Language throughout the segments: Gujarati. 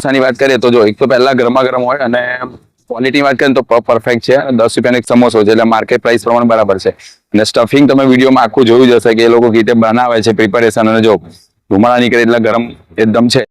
સમોસાની વાત કરીએ તો જો એક તો પહેલા ગરમા ગરમ હોય અને ક્વોલિટી વાત કરીએ તો પરફેક્ટ છે. અને દસ રૂપિયાનો એક સમોસો છે એટલે માર્કેટ પ્રાઇસ પ્રમાણે બરાબર છે. અને સ્ટફિંગ તમે વિડીયોમાં આખું જોયું જ હશે કે એ લોકો ગીતે બનાવે છે પ્રિપેરેશન અને જો ધુમાડા નીકળે એટલે ગરમ એકદમ છે.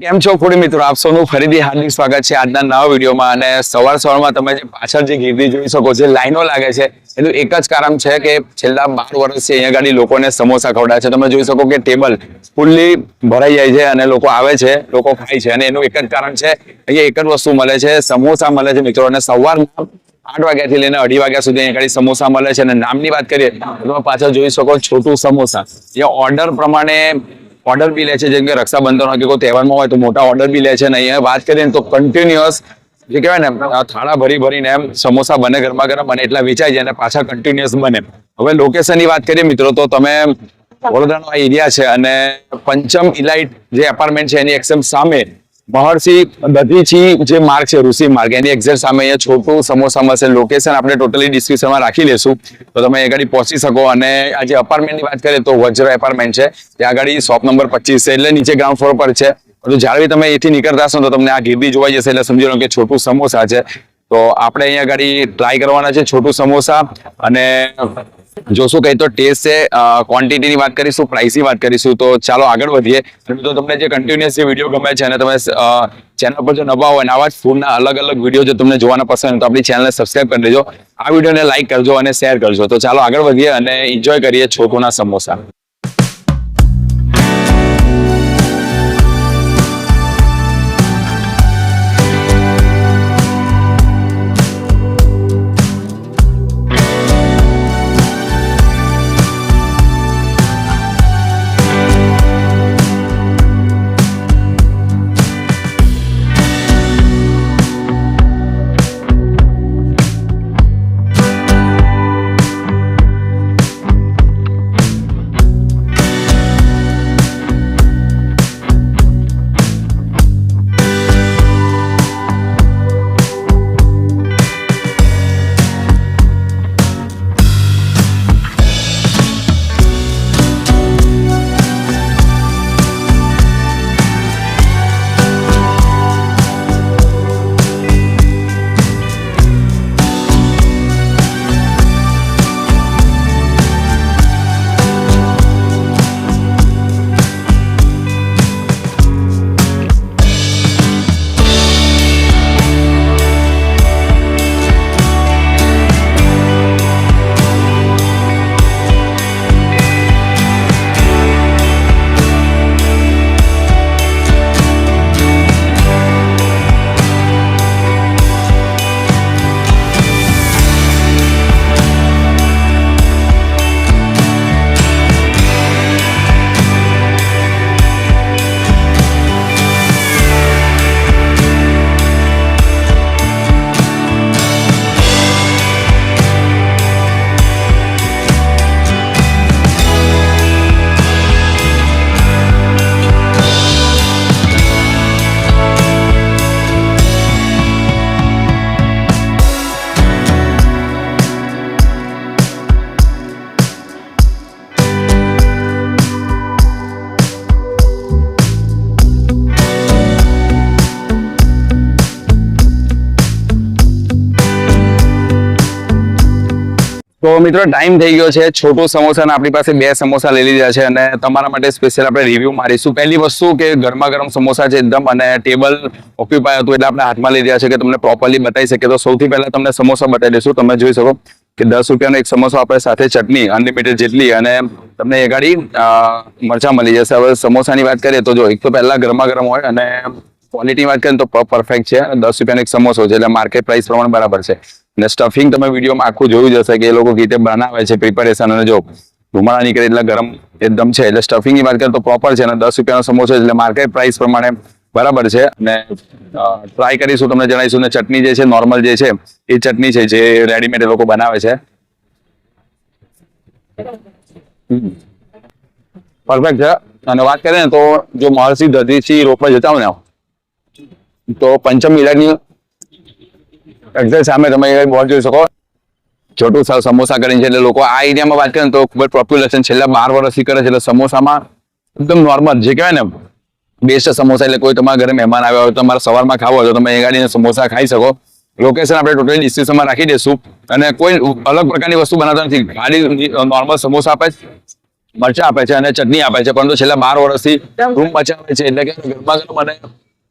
કેમ છો ખોડી મિત્રો? આપ સૌનું ફરીથી હાર્દિક સ્વાગત છે આજના નવા વિડીયોમાં અને સવાર સવારમાં તમે જે પાછળ જે ગીરદી જોઈ શકો છો લાઈનો લાગે છે, એનું એક જ કારણ છે કે છેલ્લા બાર વર્ષથી અહીંયા ગાડી લોકોને સમોસા ખવડાવે છે. તમે જોઈ શકો કે ટેબલ ફૂલ્લી ભરાઈ જાય છે અને લોકો આવે છે, લોકો ખાય છે અને એનું એક જ કારણ છે, અહીંયા એક જ વસ્તુ મળે છે, સમોસા મળે છે મિત્રો. અને સવારમાં આઠ વાગ્યાથી લઈને અઢી વાગ્યા સુધી અહીંયા ગાડી સમોસા મળે છે. અને નામની વાત કરીએ તો પાછળ જોઈ શકો છોટું સમોસા. જે ઓર્ડર પ્રમાણે ઓર્ડર બી લે છે, જેમ કે રક્ષાબંધન કે કોઈ તહેવારમાં હોય તો મોટા ઓર્ડર બી લે છે નહીં અહીંયા વાત કરીએ તો કન્ટિન્યુઅસ જે કહેવાય ને થાળા ભરી ભરીને એમ સમોસા બને, ગરમા ગરમ બને, એટલા વેચાઈ જાય અને પાછા કન્ટિન્યુઅસ બને. હવે લોકેશનની વાત કરીએ મિત્રો, તો તમે વડોદરાનો આ એરિયા છે અને પંચમ ઇલાઇટ જે એપાર્ટમેન્ટ છે એની એક્ઝેમ સામે મહર્ષિ દધીચી જે માર્ગ છે, ઋષિ માર્ગ, એની એક્ઝેક્ટ સામે અહીંયા છોટું સમોસામાં મળશે લોકેશન આપણે ટોટલી ડિસ્ક્રિપ્શનમાં રાખી લેશું. તો તમે ગાડી પહોંચી શકો અને આ જે અપાર્ટમેન્ટની વાત કરીએ તો વજ્ર એપાર્ટમેન્ટ છે. આગળ શોપ નંબર પચીસ છે, એટલે નીચે ગ્રાઉન્ડ ફ્લોર પર છે. જ્યારે તમે અહીંથી નીકળતા હશો તો તમને આ ગીરદી જોવાઈ જશે, એટલે સમજી લો કે છોટું સમોસા છે. તો આપણે અહીંયા આગળ ટ્રાય કરવાના છે, છોટું સમોસા અને જોશું કઈ તો ટેસ્ટ છે ક્વોન્ટિટીની વાત કરીશું પ્રાઇસની વાત કરીશું, તો ચાલો આગળ વધીએ. તો તમને જે કન્ટિન્યુઅસ વીડિયો ગમે છે અને તમે ચેનલ પર જો નવા હોય આવા જ ફૂડના અલગ અલગ વીડિયો જો તમને જોવાના પસંદ હોય, તો આપણી ચેનલને સબસ્ક્રાઇબ કરી દેજો. આ વિડીયોને લાઇક કરજો અને શેર કરજો. તો ચાલો આગળ વધીએ અને એન્જોય કરીએ છોકોના સમોસા. તો મિત્રો ટાઈમ થઈ ગયો છે. છોટું સમોસા આપણી પાસે બે સમોસા લઈ લીધા છે અને તમારા માટે સ્પેશિયલ આપણે રિવ્યુ મારીશું. પહેલી વસ્તુ કે ગરમા ગરમ સમોસા છે એકદમ અને ટેબલ ઓક્યુપાય હતું એટલે આપણે હાથમાં લઈ રહ્યા છે કે તમને પ્રોપરલી બતાવી શકીએ. તો સૌથી પહેલા તમને સમોસા બતાવી દઈશું. તમે જોઈ શકો કે દસ રૂપિયાનો એક સમોસો આપણે સાથે ચટણી અનલિમિટેડ જેટલી અને તમને એ ગાડી મરચા મળી જશે. હવે સમોસાની વાત કરીએ તો જો એક તો પહેલા ગરમા ગરમ હોય અને ક્વોલિટી વાત કરીએ તો પરફેક્ટ છે. દસ રૂપિયાનો એક સમોસો છે એટલે માર્કેટ પ્રાઇસ પ્રમાણે બરાબર છે. અને સ્ટફિંગ તમે વિડીયોમાં આખું જોયું જ હશે કે એ લોકો ગીતે બનાવે છે પ્રિપેરેશન અને જો ધુમાડા નીકળે એટલે ગરમ એકદમ છે, એટલે સ્ટફિંગની વાત કરીએ તો પ્રોપર છે અને દસ રૂપિયાનો સમોસો એટલે માર્કેટ પ્રાઇસ પ્રમાણે બરાબર છે. અને ટ્રાય કરીશું, તમને જણાવીશું. ને ચટણી જે છે નોર્મલ જે છે, એ ચટણી છે, જે રેડીમેડ એ લોકો બનાવે છે. પરફેક્ટ છે. અને વાત કરીએ ને તો જો મહર્ષિ રોડ પર જતા હોય ને, તો પંચમ ઇલાની એક્ઝેક્ટ સામે તમે બોર્ડ જોઈ શકો. છોટું સમોસા કરીને છે એટલે લોકો આ એરિયામાં વાત કરીએ તો ખૂબ જ પોપ્યુલેશન છેલ્લા બાર વર્ષથી કરે છે એટલે સમોસામાં એકદમ નોર્મલ જે કહેવાય ને બેસ્ટ સમોસા એટલે કોઈ તમારા ઘરે મહેમાન આવ્યા હોય તમારે સવારમાં ખાવો હોય તો તમે ગાડીને સમોસા ખાઈ શકો. લોકેશન આપણે ટોટલી ડિસ્ક્રિપ્શનમાં રાખી દઈશું. અને કોઈ અલગ પ્રકારની વસ્તુ બનાવતા નથી. ગાડી નોર્મલ સમોસા આપે છે મરચા આપે છે અને ચટણી આપે છે. પરંતુ છેલ્લા બાર વર્ષથી રૂમ બચાવે છે એટલે કે ગરમા ગરમ અને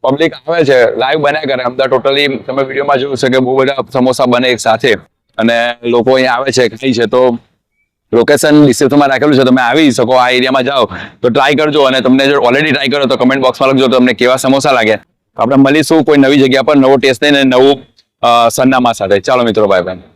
પબ્લિક આવે છે લાઈવ બન્યા કરે. અમદાવાદ ટોટલી તમે વિડીયોમાં જોયું છે કે બહુ બધા સમોસા બને એક સાથે. અને લોકો અહીંયા આવે છે ખાઈ છે. તો લોકેશન ડિસ્ક્રિપ્શનમાં રાખેલું છે. તમે આવી શકો, આ એરિયામાં જાઓ. તો ટ્રાય કરજો અને તમને જો ઓલરેડી ટ્રાય કરો તો કમેન્ટ બોક્સમાં લખજો તો તમને કેવા સમોસા લાગે. આપણે મળીશું કોઈ નવી જગ્યા પર, નવો ટેસ્ટ લઈને નવું સરનામા સાથે. ચાલો મિત્રો બાય બાય